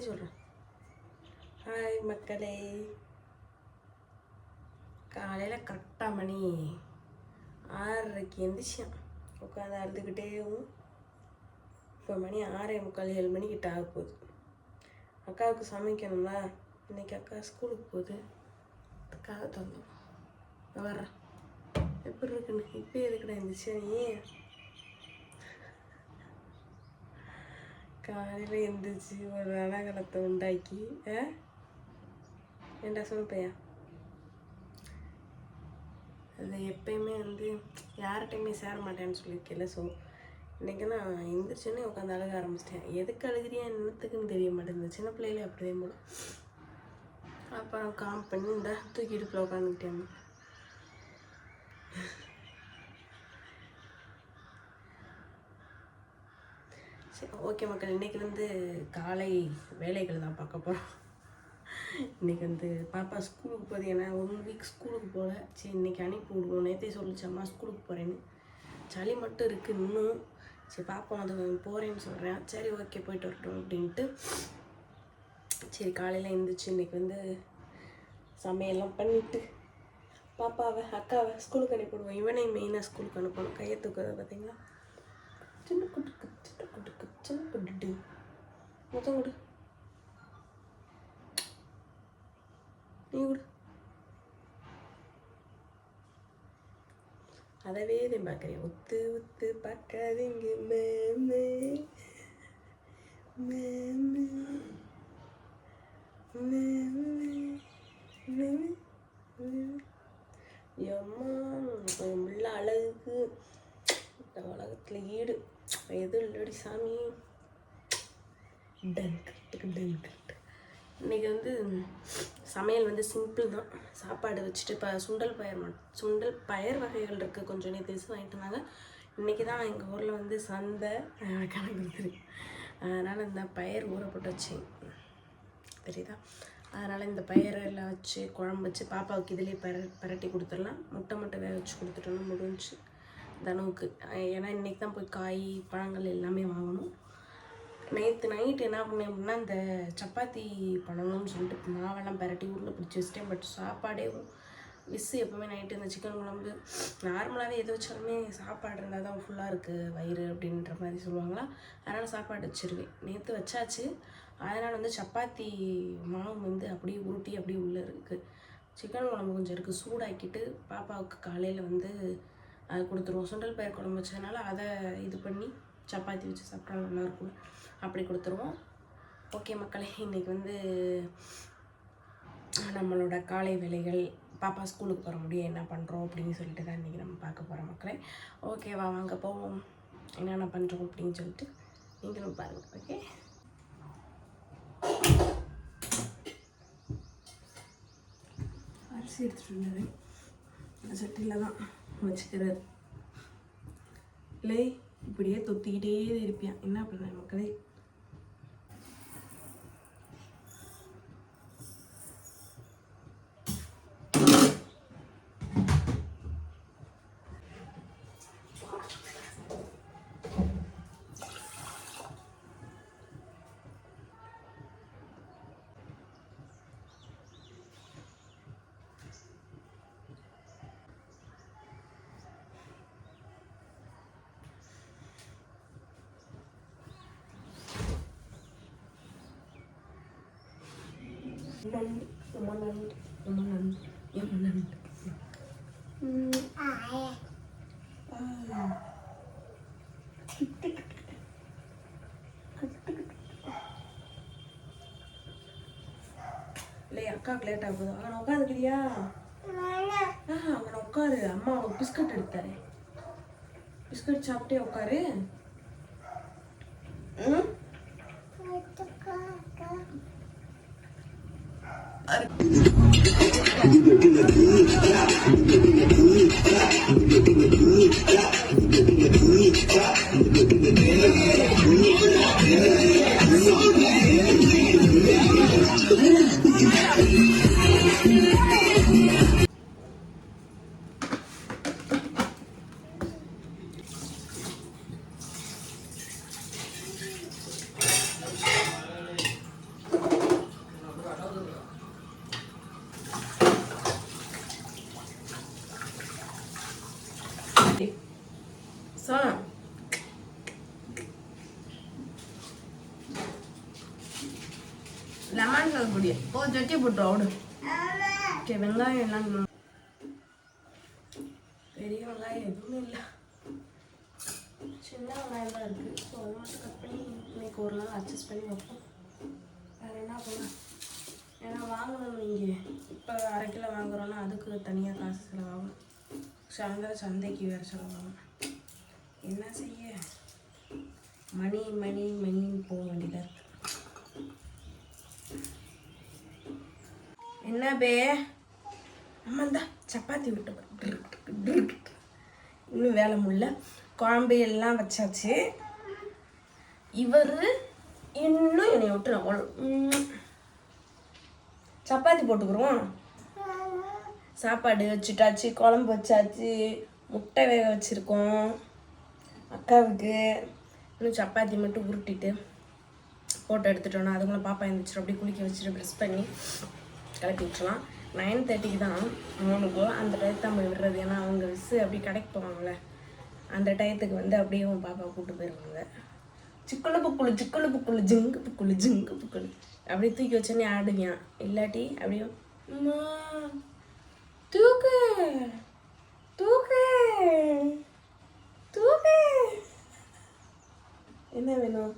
Hi சொல்கிறேன் hi மக்களே. காலையில் கரெக்டாக மணி ஆறரைக்கு எந்திரிச்சேன். உட்காந்து அழுதுகிட்டேவும் இப்போ மணி ஆறே முக்கால் ஏழு மணிக்கிட்ட ஆக போகுது. அக்காவுக்கு சமைக்கணும்ல இன்னைக்கு அக்கா ஸ்கூலுக்கு போகுது. அதுக்காக தந்தோம் வர்றேன். எப்படி இருக்குன்னு இப்போ எதுக்கடா இருந்துச்சு ஏன் காலையில் எழுந்திரிச்சு ஒரு அனகலத்தை உண்டாக்கி ஆ? ஏன்டா சொல்லு அது எப்பயுமே வந்து யார்கிட்டையுமே சேர மாட்டேன்னு சொல்லியிருக்கேன்ல ஸோ இன்றைக்கி நான் எழுந்திரிச்சோன்னே உட்காந்து அழுக ஆரம்பிச்சிட்டேன். எதுக்கு அழுகிறியா என்னத்துக்குன்னு தெரிய மாட்டேங்குது. சின்ன பிள்ளையில அப்படியே போல. அப்புறம் காம் பண்ணி இந்த தூக்கி இடுப்பில் உட்காந்துக்கிட்டேன். சரி ஓகே மக்கள் இன்றைக்கி வந்து காலை வேலைகள் தான் பார்க்க போகிறோம் இன்றைக்கி வந்து பாப்பா ஸ்கூலுக்கு போகுது. ஏன்னா ஒன் வீக் ஸ்கூலுக்கு போகல. சரி இன்றைக்கி அனுப்பி விடுவோம். நேற்றே சொல்லிச்சம்மா ஸ்கூலுக்கு போகிறேன்னு சளி மட்டும் இருக்குது இன்னும். சரி பாப்பா அது போகிறேன்னு சொல்கிறேன் சரி ஓகே போயிட்டு வரட்டும் அப்படின்ட்டு. சரி காலையில் எழுந்திரிச்சு இன்றைக்கி வந்து சமையல்லாம் பண்ணிவிட்டு பாப்பாவை அக்காவை ஸ்கூலுக்கு அனுப்பிவிடுவோம் இவனையும் மெயினாக ஸ்கூலுக்கு அனுப்பணும். கையை தூக்குறதை பார்த்தீங்களா? சின்ன குட்டுக்கு சின்ன குட்டுக்கு சின்ன குட்டுட்டு. மொத்தம் கொடு. நீ கொடு. அதவே தான் பார்க்குறேன். ஒத்து ஒத்து பார்க்காதீங்க மேமே மேமே மேமே மேமே எம்மா என் பிள்ள அழகுக்கு இந்த உலகத்தில் ஈடு. எது இல்லடி சாமி. டன் கட்டுக்கு இன்றைக்கி வந்து சமையல் வந்து சிம்பிள் தான். சாப்பாடு வச்சுட்டு இப்போ சுண்டல் பயர் சுண்டல் பயர் வகைகள் இருக்குது கொஞ்சம் நேற்று வாங்கிட்டு வந்தாங்க. இன்றைக்கி தான் எங்கள் ஊரில் வந்து சந்தை கணக்கு அதனால் இந்த பயிர் ஊற போட்டு வச்சேன். தெரியுதா? அதனால் இந்த பயிரெல்லாம் வச்சு குழம்பு வச்சு பாப்பாவுக்கு இதிலே பர பரட்டி கொடுத்துடலாம். முட்டை மட்டும் வேக வச்சு கொடுத்துட்டோன்னா முடிஞ்சு தனுவுக்கு ஏன்னா இன்றைக்கி தான் போய் காய் பழங்கள் எல்லாமே வாங்கணும். நேற்று நைட் என்ன பண்ணேன் அப்படின்னா இந்த சப்பாத்தி பண்ணணும்னு சொல்லிட்டு மாவெல்லாம் பரட்டி உருளை பிடிச்சி வச்சிட்டேன். பட் சாப்பாடே விசு எப்போவுமே நைட்டு இந்த சிக்கன் குழம்பு. நார்மலாகவே எது வச்சாலுமே சாப்பாடு இருந்தால் தான் ஃபுல்லாக இருக்குது வயிறு அப்படின்ற மாதிரி சொல்லுவாங்களா? அதனால் சாப்பாடு வச்சிருவேன். நேற்று வச்சாச்சு. அதனால் வந்து சப்பாத்தி மாவு வந்து அப்படியே உருட்டி அப்படியே உள்ளே இருக்குது சிக்கன் குழம்பு கொஞ்சம் இருக்குது சூடாக்கிட்டு பாப்பாவுக்கு காலையில் வந்து அது கொடுத்துருவோம். சுண்டல் பயிர் குழம்பு வச்சதுனால அதை இது பண்ணி சப்பாத்தி வச்சு சாப்பிட்டா நல்லாயிருக்கும் அப்படி கொடுத்துருவோம். ஓகே மக்களே இன்றைக்கி வந்து நம்மளோட காலை வேலைகள் பாப்பா ஸ்கூலுக்கு போகிற முடியும் என்ன பண்ணுறோம் அப்படின்னு சொல்லிட்டு தான் இன்றைக்கி நம்ம பார்க்க போகிறோம் மக்களே. ஓகேவா வாங்க போவோம். என்னென்ன பண்ணுறோம் அப்படின்னு சொல்லிட்டு நீங்களும் பாருங்கள் ஓகே? அரிசி எடுத்துகிட்டு வந்தது. சட்டியில் தான். வச்சுக்கிறது. இல்லை இப்படியே தொத்திக்கிட்டே இருப்பியான் என்ன பண்ண மக்களே? நண்டு ரொம்ப நண்டு ரொம்ப நண்டு ரொம்ப நண்டு இல்லை அக்காவுக்கு லேட் ஆகுது அவனை உட்காந்துக்கிறியா ஆ அவனை உட்காரு. அம்மா அவனுக்கு பிஸ்கட் எடுத்தாரு. பிஸ்கட் சாப்பிட்டே உட்காரு. ம்? Yeah. சார் லெமன் கலக்கூடிய ஓ ஜட்டி போட்டு அவுடு ஓகே வெங்காயம் எல்லாம் பெரிய வெங்காயம் எதுவுமே இல்லை. சின்ன வெங்காயம் தான் இருக்குது ஸோ அதை மட்டும் கட் பண்ணி இன்னைக்கு ஒரு நாள் அட்ஜஸ்ட் பண்ணி வைப்போம். வேறு என்ன பண்ணலாம் ஏன்னா வாங்கணும் இங்கே இப்போ அரை கிலோ வாங்குறோன்னா அதுக்கு தனியாக காசு செலவாகும். சாயந்தரம் சந்தைக்கு வேறு செலவாகும். என்ன செய்ய? மணி மணி மணின்னு போக வேண்டியதாக இருக்கு. என்ன பே? அம்மந்தா சப்பாத்தி விட்டு இன்னும் வேலை முடியல. குழம்பு எல்லாம் வச்சாச்சு. இவர் இன்னும் என்னை விட்டு நான் சப்பாத்தி போட்டுக்கிறோம். சாப்பாடு வச்சுட்டாச்சு குழம்பு வச்சாச்சு முட்டை வேக வச்சுருக்கோம். அக்காவுக்கு இன்னும் சப்பாத்தி மட்டும் உருட்டிட்டு ஃபோட்டோ எடுத்துட்டோன்னா அதுங்களும் பாப்பா எழுந்திரிச்சிடும் அப்படியே குளிக்க வச்சுட்டு ப்ரெஸ் பண்ணி கிளப்பி விட்டுலாம் நைன் தேர்ட்டிக்கு தான் மூணுக்கோ அந்த டயத்து தான் போய் விடுறது. ஏன்னா அவங்க விசு அப்படி கடைக்கு போவாங்கள்ல அந்த டயத்துக்கு வந்து அப்படியே உன் பாப்பா கூப்பிட்டு போயிடுவாங்க சிக்கலு புக்குழு சிக்கலு புக்குழு ஜிங்கு புக்குழு ஜிங்கு புக்குழு அப்படியே தூக்கி வச்சோன்னே ஆடுவியான் இல்லாட்டி அப்படியே தூக்கு தூக்கு. தூக்கு. என்ன வேணும்?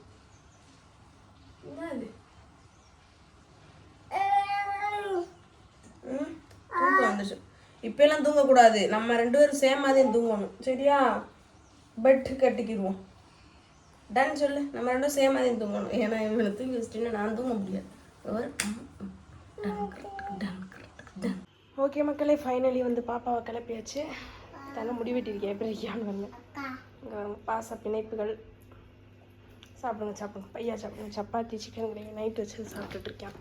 தூக்கம் வந்துச்சு. இப்பெல்லாம் தூங்கக்கூடாது. நம்ம ரெண்டு பேரும் சேம் மாதிரி தூங்கணும். சரியா? பெட் கட்டிக்கிடுவோம். டன் சொல்லு. நம்ம ரெண்டும் சேம் மாதிரி தூங்கணும். ஏன்னா இவனை தூங்கி வச்சுட்டு நான் தூங்க முடியாது. ஓகே மக்களே ஃபைனலி வந்து பாப்பாவை கிளப்பியாச்சு. தலை முடி வெட்டிருக்கேன் எப்படி இருக்கியான்னு வரல பாச பிணைப்புகள். சாப்பிடுங்க சாப்பிடுங்க. பையா சாப்பிடுங்க. சப்பாத்தி சிக்கன் கிரேவி நைட் வச்சு சாப்பிட்டுட்டு இருக்கேன்.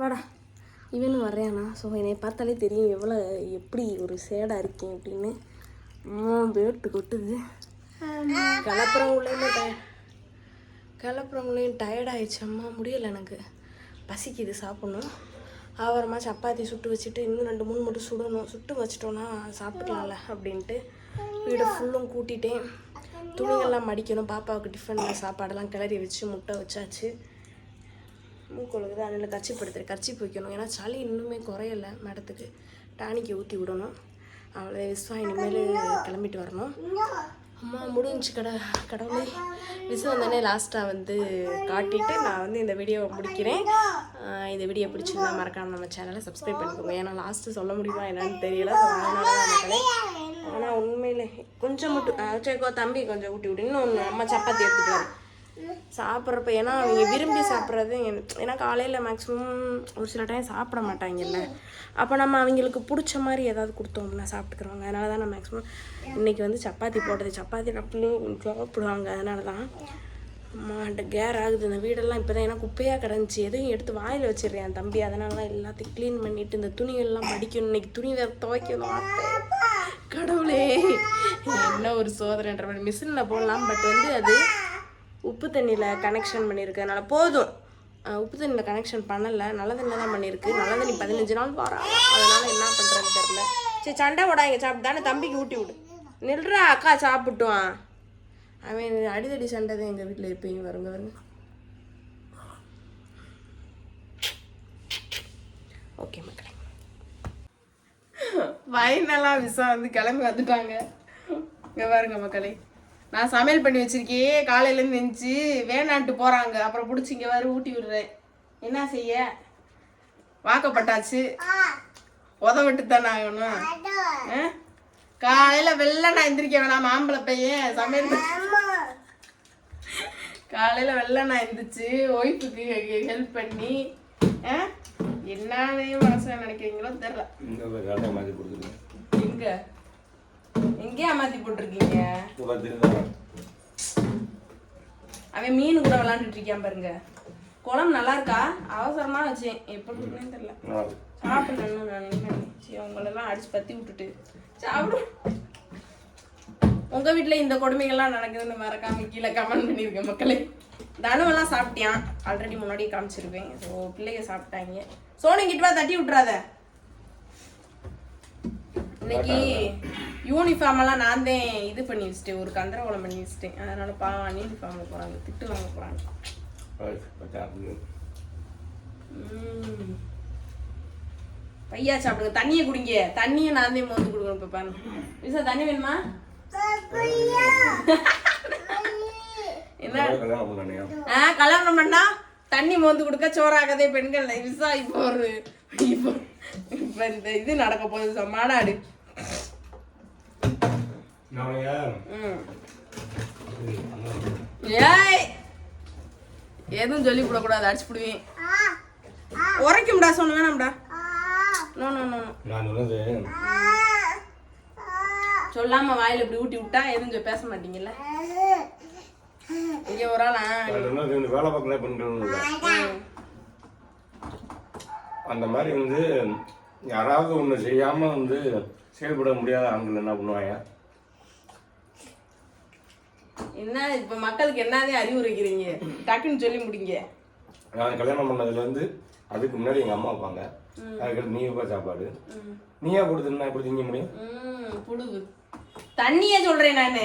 வாடா. இவனும் வர்றேனா? ஸோ என்னை பார்த்தாலே தெரியும் எவ்வளோ எப்படி ஒரு சேடாக இருக்கேன் அப்படின்னு. அம்மா வேட்டு கொட்டுது. கிளப்புறவங்களையுமே டய கிளப்புறவங்களையும் டயர்ட் ஆயிடுச்சு அம்மா. முடியலை எனக்கு. பசிக்குது சாப்பிட்ணும். ஆவரமா சப்பாத்தி சுட்டு வச்சுட்டு இன்னும் ரெண்டு மூணு மட்டும் சுடணும். சுட்டு வச்சிட்டோன்னா சாப்பிட்டுக்கலாம்ல அப்படின்ட்டு வீடை ஃபுல்லும் கூட்டிட்டேன். துணிகள்லாம் மடிக்கணும். பாப்பாவுக்கு டிஃபனில் சாப்பாடெல்லாம் கிளறி வச்சு முட்டை வச்சாச்சு. மூக்கொழுகுது தான் கச்சி படுத்துரு கச்சி வைக்கணும். ஏன்னா சளி இன்னுமே குறையல மேடத்துக்கு. டானிக்கு ஊற்றி விடணும். அவளை விஸ்வா இனிமேல் கிளம்பிட்டு வரணும். அம்மா முடிஞ்சு கடை கடவுளே. விசு வந்தோடனே லாஸ்ட்டாக வந்து காட்டிட்டு நான் வந்து இந்த வீடியோவை முடிக்கிறேன். இந்த வீடியோ பிடிச்சிருந்தா மறக்காம நம்ம சேனலை சப்ஸ்கிரைப் பண்ணிக்கோங்க. ஏன்னா லாஸ்ட்டு சொல்ல முடியுமா என்னன்னு தெரியல. தான் ஆனால் உண்மையிலே கொஞ்சம் மட்டும் ஆஹ் தம்பி கொஞ்சம் ஊட்டி விட்டு இன்னும் ஒன்று அம்மா சப்பாத்தி எடுத்துகிட்டு வரேன் சாப்பிட்றப்ப ஏன்னா அவங்க விரும்பி சாப்பிட்றது ஏன்னா காலையில் மேக்ஸிமம் ஒரு சில டைம் சாப்பிட மாட்டாங்கல்ல. அப்போ நம்ம அவங்களுக்கு பிடிச்ச மாதிரி ஏதாவது கொடுத்தோம்னா சாப்பிட்டுக்கிறவங்க. அதனால தான் நான் மேக்ஸிமம் இன்றைக்கி வந்து சப்பாத்தி போட்டது. சப்பாத்தி டப்புன்னு சாப்பிடுவாங்க. அதனால தான் கேர் ஆகுது. இந்த வீடெல்லாம் இப்போ தான் ஏன்னா குப்பையாக கிடந்துச்சு. எதையும் எடுத்து வாயில் வச்சிடுறேன் என் தம்பி. அதனால தான் எல்லாத்தையும் க்ளீன் பண்ணிட்டு இந்த துணிகள்லாம் மடிக்கணும். இன்னைக்கு துணி வேறு துவைக்கணும். ஆத்தை. கடவுளே. என்ன ஒரு சோதனைன்ற மாதிரி. மிஷினில் போடலாம். பட் வந்து அது உப்பு தண்ணியில் கனெக்ஷன் பண்ணியிருக்கு போதும். உப்பு தண்ணியில் கனெக்ஷன் பண்ணலை. நல்ல தண்ணியில் தான் பண்ணியிருக்கு. நல்ல தண்ணி பதினஞ்சு நாள் வரா. அதனால் என்ன பண்ணுறதுன்னு தெரில சரி சண்டை விடாங்க சாப்பிட்டு தானே தம்பிக்கு ஊட்டி விடு. நில்றா அக்கா சாப்பிட்டுவான். அவன் அடிதடி சண்டை தான் எங்கள் வீட்டில் எப்பயும் வருங்க வருங்க ஓகே மக்களே. ஃபைனலாக விசா வந்து கிளம்பி வந்துட்டாங்க. இங்கே பாருங்க மக்களே. நான் சமையல் பண்ணி வச்சிருக்கேன். காலையிலேருந்து நினச்சி வேணான்ட்டு போகிறாங்க அப்புறம் பிடிச்சி இங்கே வேறு ஊட்டி விடுறேன். என்ன செய்ய? வாக்கப்பட்டாச்சு. உதவிட்டு தானே ஆகணும். ஆ? காலையில வெள்ளை நான் எந்திரிக்க வேணாம். மாம்பழ பையன் சமையல் பண்ண- காலையில வெள்ளை நான் எந்திரிச்சு ஒய்ஃபுக்கு ஹெல்ப் பண்ணி? என்னன்னு மனசுல நினைக்கிறீங்களோ கொடுத்துருங்க எங்க? எங்கேயா மாத்தி போட்டிருக்கீங்க? அவன் மீன் கூட விளாண்டுட்டு இருக்கான் பாருங்க. குழம்பு நல்லா இருக்கா? அவசரமா வச்சேன். எப்படி இருக்குன்னு தெரியல. சாப்பிடணும் நான் சரி உங்களெல்லாம் அடிச்சு பத்தி விட்டுட்டு. சாப்பிடும் உங்க வீட்ல இந்த கொடுமைகள்லாம் நடக்குதுன்னு மறக்காம கீழே கமெண்ட் பண்ணிருக்கேன் மக்களே. தனுவெல்லாம் சாப்பிட்டியான் ஆல்ரெடி முன்னாடியே காமிச்சிருப்பேன். ஸோ பிள்ளைங்க சாப்பிட்டாங்க. சோனி கிட்ட வா தட்டி விட்றாத இன்னைக்கு யூனிஃபார்ம் எல்லாம் நான் தான் இது பண்ணி வச்சிட்டேன். ஒரு கந்தரகோலம் பண்ணி வச்சிட்டேன். அதனால பாவம் யூனிஃபார்ம்ல போறாங்க. திட்டு வாங்க போறாங்க. பையா சாப்பிடுங்க. தண்ணியை குடிங்க. தண்ணியை நான் தான் மோந்து கொடுக்கணும் இப்போ பாருங்க. விசா தண்ணி வேணுமா? கல்யாணம் பண்ணானியா ஆ கல்யாணம் பண்ணா தண்ணி மோந்து கொடுக்க சோறாகதே பெண்கள் விசா இப்போ ஒரு இப்போ இப்போ இந்த இது நடக்க போகுது மாநாடு ஏய்! எதுவும் சொல்லி விடக்கூடாது அடிச்சு விடுவேன் உரைக்கும்டா சொன்ன வேணாம்டா. No no no no. நான் சொன்னது சொல்லாம வாயில இப்படி ஊட்டி விட்டா எதுவும் பேச மாட்டீங்கல்ல? இங்க ஒரு ஆளா? வேலை பார்க்கல பெண்கள் அந்த மாதிரி வந்து யாராவது ஒன்று செய்யாமல் வந்து செயல்பட முடியாத ஆண்கள் என்ன பண்ணுவாங்க? என்ன இப்ப மக்களுக்கு என்னதே அறிவுரைக்கிறீங்க டக்குன்னு சொல்லி முடிங்க. நான் கல்யாணம் பண்ணதுலேருந்து அதுக்கு முன்னாடி எங்கள் அம்மா வைப்பாங்க. அதுக்கடுத்து நீ வைப்ப சாப்பாடு. நீயா கொடுத்துருந்தா எப்படி திங்க முடியும்? புழுவு தண்ணியே சொல்றேன் நானு.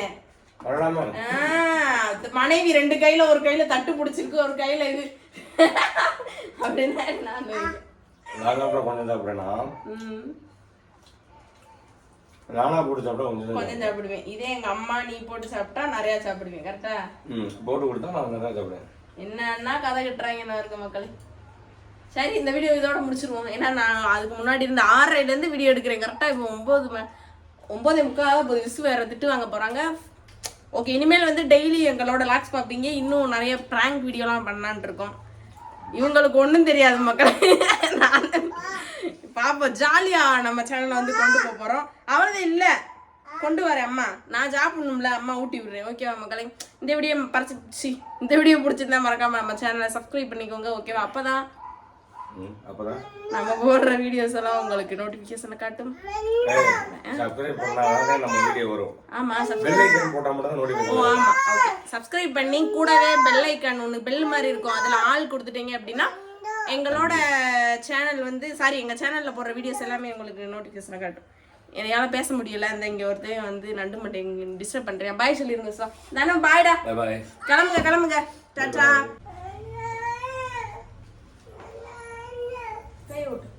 மனைவி ரெண்டு கையில ஒரு கையில தட்டு பிடிச்சிருக்கு ஒரு கையில இது. அப்படின்னா நான் அப்புறம் கொஞ்சம் சாப்பிட்றேன்னா ம். நானா போட்டு சாப்பிட்டா கொஞ்சம் தான் கொஞ்சம் சாப்பிடுவேன். இதே எங்க அம்மா நீ போட்டு சாப்பிட்டா நிறைய சாப்பிடுவேன் கரெக்டா ம் போட்டு கொடுத்தா நான் நல்லா சாப்பிடுவேன். என்னன்னா கதை கட்டுறாங்க நான் இருக்க மக்களே. சரி இந்த வீடியோ இதோட முடிச்சிருவோம். ஏன்னா நான் அதுக்கு முன்னாடி இருந்த ஆறரைல இருந்து வீடியோ எடுக்கிறேன் கரெக்டா இப்போ ஒன்பது ஒம்பதே முக்கால் இப்போ விசு வேறு திட்டு வாங்க போகிறாங்க ஓகே இனிமேல் வந்து டெய்லி எங்களோட லாக்ஸ் பார்ப்பீங்க. இன்னும் நிறைய ப்ராங்க் வீடியோலாம் பண்ணலான்ட்டு இருக்கோம். இவங்களுக்கு ஒன்றும் தெரியாது மக்கள். நான் பாப்போம். ஜாலியாக நம்ம சேனலை வந்து கொண்டு போக போகிறோம் அவரது இல்லை. கொண்டு வரேன் அம்மா. நான் சாப்பிடணும்ல அம்மா ஊட்டி விடுறேன். ஓகேவா மக்களே? இந்த வீடியோ பறிச்சு இந்த வீடியோ பிடிச்சிருந்தா மறக்காமல் நம்ம சேனலை சப்ஸ்கிரைப் பண்ணிக்கோங்க. ஓகேவா அப்போ தான் அப்பதான். நம்ம போடுற வீடியோஸ் எல்லாம் உங்களுக்கு நோட்டிஃபிகேஷனை காட்டும். சப்ஸ்கிரைப் பண்ணாதான் நம்ம வீடியோ வரும். ஆமா பெல் ஐக்கன் போட்டால் மட்டும் தான் ஓ ஆமா. ஓகே சப்ஸ்கிரைப் பண்ணி கூடவே பெல் ஐக்கான் ஒன்று பெல் மாதிரி இருக்கும். அதில் ஆள் கொடுத்துட்டீங்க அப்படின்னா எங்களோட சேனல் வந்து சாரி எங்கள் சேனலில் போடுற வீடியோஸ் எல்லாமே உங்களுக்கு நோட்டிஃபிகேஷனை காட்டும். என்னால் பேச முடியல இந்த இங்கே ஒருத்தன் வந்து நண்டு மட்டை டிஸ்டர்ப் பண்ணுறேன் பாய் சொல்லிருங்க சார் தானே பாய்டா பாய் கிளம்புங்க கிளம்புங்க. டாட்டா. say out.